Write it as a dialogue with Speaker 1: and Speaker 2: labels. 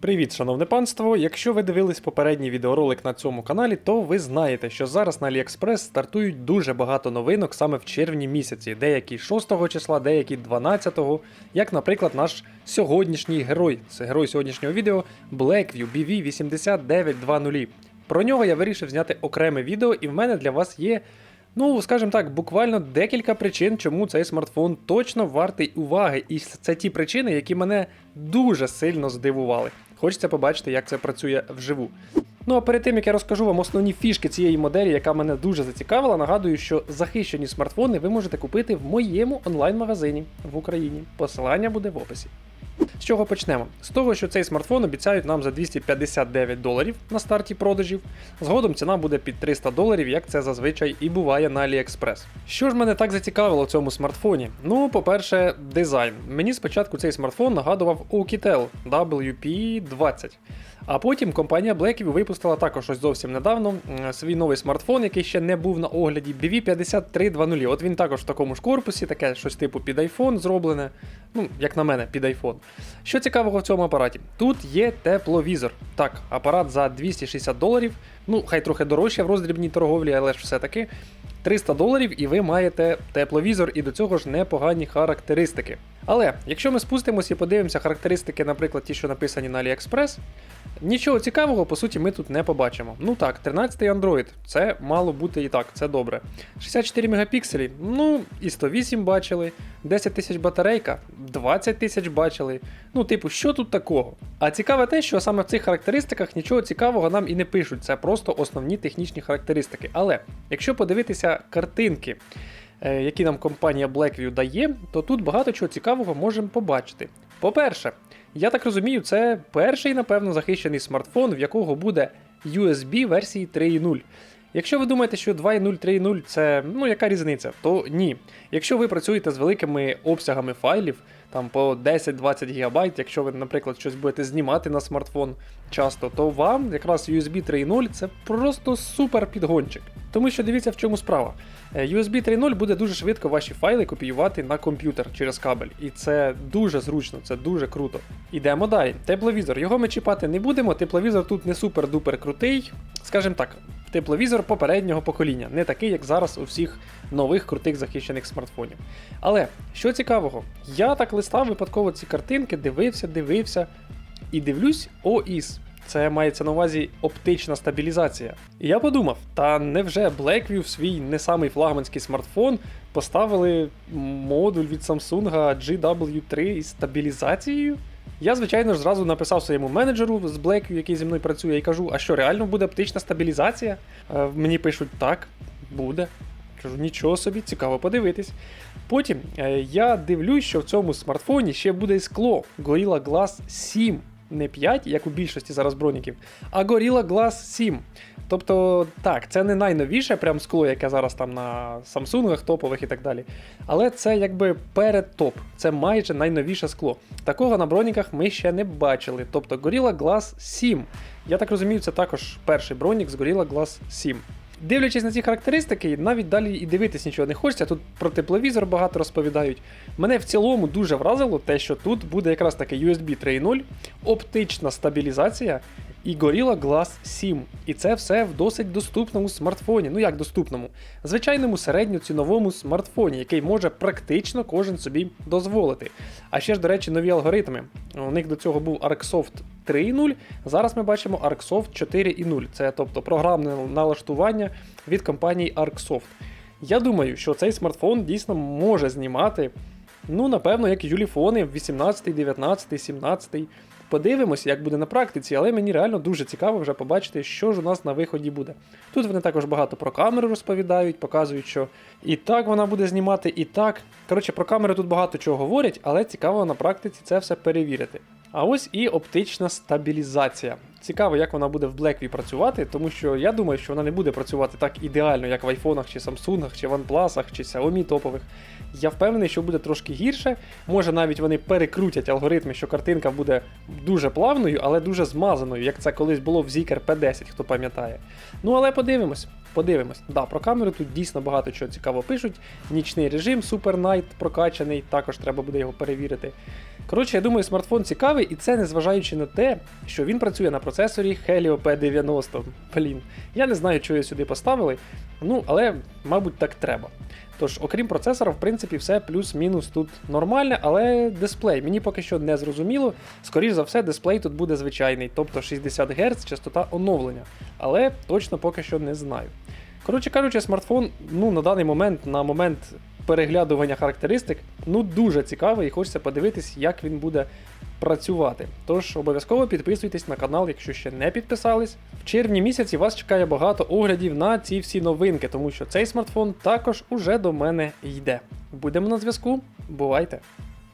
Speaker 1: Привіт, шановне панство! Якщо ви дивились попередній відеоролик на цьому каналі, то ви знаєте, що зараз на AliExpress стартують дуже багато новинок саме в червні місяці, деякі 6 числа, деякі 12, як, наприклад, наш сьогоднішній герой. Це герой сьогоднішнього відео Blackview BV8920. Про нього я вирішив зняти окреме відео, і в мене для вас є. Ну, скажімо так, буквально декілька причин, чому цей смартфон точно вартий уваги. І це ті причини, які мене дуже сильно здивували. Хочеться побачити, як це працює вживу. Ну а перед тим як я розкажу вам основні фішки цієї моделі, яка мене дуже зацікавила, нагадую, що захищені смартфони ви можете купити в моєму онлайн-магазині в Україні. Посилання буде в описі. З чого почнемо? З того, що цей смартфон обіцяють нам за 259 доларів на старті продажів. Згодом ціна буде під 300 доларів, як це зазвичай і буває на AliExpress. Що ж мене так зацікавило в цьому смартфоні? Ну, по-перше, дизайн. Мені спочатку цей смартфон нагадував Oukitel WP20. А потім компанія Blackview випустила також ось зовсім недавно свій новий смартфон, який ще не був на огляді, BV5320. От він також в такому ж корпусі, таке щось типу під iPhone зроблене. Ну, як на мене, під iPhone. Що цікавого в цьому апараті? Тут є тепловізор. Так, апарат за 260 доларів. Ну, хай трохи дорожче в роздрібній торговлі, але ж все-таки 300 доларів і ви маєте тепловізор, і до цього ж непогані характеристики. Але якщо ми спустимось і подивимося характеристики, наприклад, ті, що написані на AliExpress, нічого цікавого, по суті, ми тут не побачимо. Ну так, 13-й Android, це мало бути і так, це добре. 64 мегапікселі, ну і 108 бачили, 10 тисяч батарейка, 20 тисяч бачили. Ну, типу, що тут такого? А цікаве те, що саме в цих характеристиках нічого цікавого нам і не пишуть, це просто основні технічні характеристики. Але якщо подивитися картинки, які нам компанія Blackview дає, то тут багато чого цікавого можемо побачити. По-перше, я так розумію, це перший, напевно, захищений смартфон, в якого буде USB версії 3.0. Якщо ви думаєте, що 2.0, 3.0 це ну яка різниця, то ні. Якщо ви працюєте з великими обсягами файлів, там по 10-20 ГБ, якщо ви, наприклад, щось будете знімати на смартфон часто, то вам якраз USB 3.0 це просто супер підгончик. Тому що дивіться, в чому справа. Е, USB 3.0 буде дуже швидко ваші файли копіювати на комп'ютер через кабель. І це дуже зручно, це дуже круто. Ідемо далі. Тепловізор. Його ми чіпати не будемо. Тепловізор тут не супер-дупер крутий. Скажімо так, тепловізор попереднього покоління, не такий, як зараз у всіх нових крутих захищених смартфонів. Але що цікавого, я так листав випадково ці картинки, дивився, дивився і дивлюсь ОІС. Це мається на увазі оптична стабілізація. І я подумав, та невже Blackview в свій не самий флагманський смартфон поставили модуль від Samsung GW3 із стабілізацією? Я, звичайно ж, зразу написав своєму менеджеру з Blackview, який зі мною працює, і кажу: а що, реально буде оптична стабілізація? Е, Мені пишуть, так, буде. Кажу, нічого собі, цікаво подивитись. Потім е, я дивлюсь, що в цьому смартфоні ще буде скло Gorilla Glass 7. Не 5, як у більшості зараз броніків, а Gorilla Glass 7. Тобто, так, це не найновіше прям скло, яке зараз там на Samsung топових і так далі. Але це якби перед топ. Це майже найновіше скло. Такого на броніках ми ще не бачили. Тобто Gorilla Glass 7. Я так розумію, це також перший бронік з Gorilla Glass 7. Дивлячись на ці характеристики, навіть далі і дивитись нічого не хочеться. Тут про тепловізор багато розповідають. Мене в цілому дуже вразило те, що тут буде якраз таки USB 3.0, оптична стабілізація і Gorilla Glass 7. І це все в досить доступному смартфоні. Ну як доступному? Звичайному середньоціновому смартфоні, який може практично кожен собі дозволити. А ще ж, до речі, нові алгоритми. У них до цього був ArcSoft 3.0, зараз ми бачимо ArcSoft 4.0. Це тобто програмне налаштування від компанії ArcSoft. Я думаю, що цей смартфон дійсно може знімати, ну, напевно, як юліфони в 18, 19, 17. Подивимось, як буде на практиці, але мені реально дуже цікаво вже побачити, що ж у нас на виході буде. Тут вони також багато про камеру розповідають, показують, що і так вона буде знімати, і так. Коротше, про камеру тут багато чого говорять, але цікаво на практиці це все перевірити. А ось і оптична стабілізація. Цікаво, як вона буде в Blackview працювати, тому що я думаю, що вона не буде працювати так ідеально, як в айфонах, чи Samsung, чи OnePlus, чи Xiaomi топових. Я впевнений, що буде трошки гірше. Може навіть вони перекрутять алгоритми, що картинка буде дуже плавною, але дуже змазаною, як це колись було в Zikr P10, хто пам'ятає. Ну але подивимось, подивимось. Да, про камеру тут дійсно багато чого цікаво пишуть. Нічний режим Super Night прокачаний, також треба буде його перевірити. Коротше, я думаю, смартфон цікавий, і це незважаючи на те, що він працює на процесорі Helio P90. Блін, я не знаю, чого сюди поставили, ну але, мабуть, так треба. Тож, окрім процесора, в принципі, все плюс-мінус тут нормальне, але дисплей мені поки що не зрозуміло. Скоріше за все, дисплей тут буде звичайний, тобто 60 Гц, частота оновлення. Але точно поки що не знаю. Коротше кажучи, смартфон, ну, на даний момент, на момент переглядування характеристик, ну дуже цікавий і хочеться подивитись, як він буде працювати. Тож обов'язково підписуйтесь на канал, якщо ще не підписались. В червні місяці вас чекає багато оглядів на ці всі новинки, тому що цей смартфон також уже до мене йде. Будемо на зв'язку. Бувайте!